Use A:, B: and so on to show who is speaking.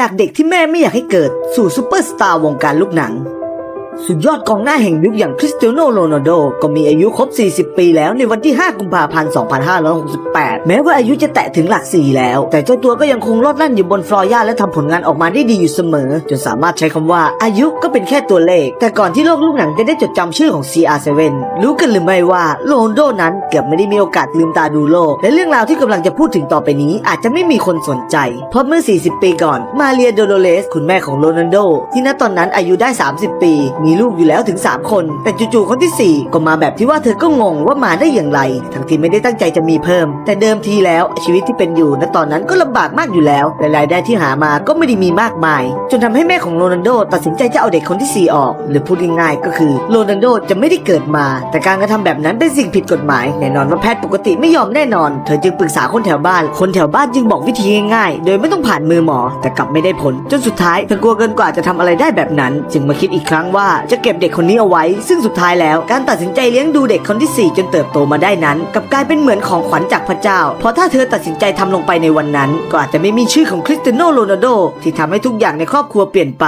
A: จากเด็กที่แม่ไม่อยากให้เกิดสู่ซูเปอร์สตาร์วงการลูกหนัง สุดยอดกองหน้าแห่งยุคอย่างคริสเตียโนโรนัลโดก็มีอายุครบ 40 ปีแล้วในวันที่ 5 กุมภาพันธ์ 2568 แม้ว่าอายุจะแตะถึงหลัก 4 แล้ว แต่เจ้าตัวก็ยังคงลอดแล่นอยู่บนฟลอร์ยาและทำผลงานออกมาได้ดีอยู่เสมอ จนสามารถใช้คำว่าอายุก็เป็นแค่ตัวเลข แต่ก่อนที่โลกลูกหนังจะได้จดจำชื่อของ CR7 รู้กันหรือไม่ว่าโรนโดนั้นเกือบไม่ได้มีโอกาสลืมตาดูโลก และเรื่องราวที่กำลังจะพูดถึงต่อไปนี้ อาจจะไม่มีคนสนใจ เพราะเมื่อ 40 ปีก่อนมาเรียโดโลเลสคุณแม่ของโรนัลโดที่ณตอนนั้นอายุได้ 30 ปีมีลูกอยู่แล้วถึง 3 คน แต่จู่ๆคนทีสี่ 4 ก็มาแบบที่ว่าเธอก็งงว่ามาได้อย่างไร ทั้งที่ไม่ได้ตั้งใจจะมีเพิ่ม แต่เดิมทีแล้วชีวิตที่เป็นอยู่ณตอนนั้นก็ลำบากมากอยู่แล้วและรายได้ที่หามาก็ไม่ได้มีมากมาย จนทำให้แม่ของโรนัลโดตัดสินใจจะเอาเด็กคนที่ 4 ออก หรือพูดง่ายๆก็คือโรนัลโดจะไม่ได้เกิดมา แต่การกระทำแบบนั้นเป็นสิ่งผิดกฎหมายแน่นอนว่าแพทย์ปกติไม่ยอมแน่นอน เธอจึงปรึกษาคนแถวบ้าน คนแถวบ้านจึงบอกวิธีง่ายๆ โดยไม่ต้องผ่านมือหมอ แต่กลับไม่ได้ผล จนสุดท้ายเธอกลัวเกินกว่าจะทำอะไรได้แบบนั้น จึงมาคิดอีกครั้งว่าจะเก็บเด็กคนนี้เอาไว้ ซึ่งสุดท้ายแล้วการตัดสินใจเลี้ยงดูเด็กคนที่ 4 จนเติบโตมาได้นั้นกับกลายเป็นเหมือนของขวัญจากพระเจ้า เพราะถ้าเธอตัดสินใจทำลงไปในวันนั้น ก็อาจจะไม่มีชื่อของคริสเตียโนโรนัลโดที่ทำให้ทุกอย่างในครอบครัวเปลี่ยนไป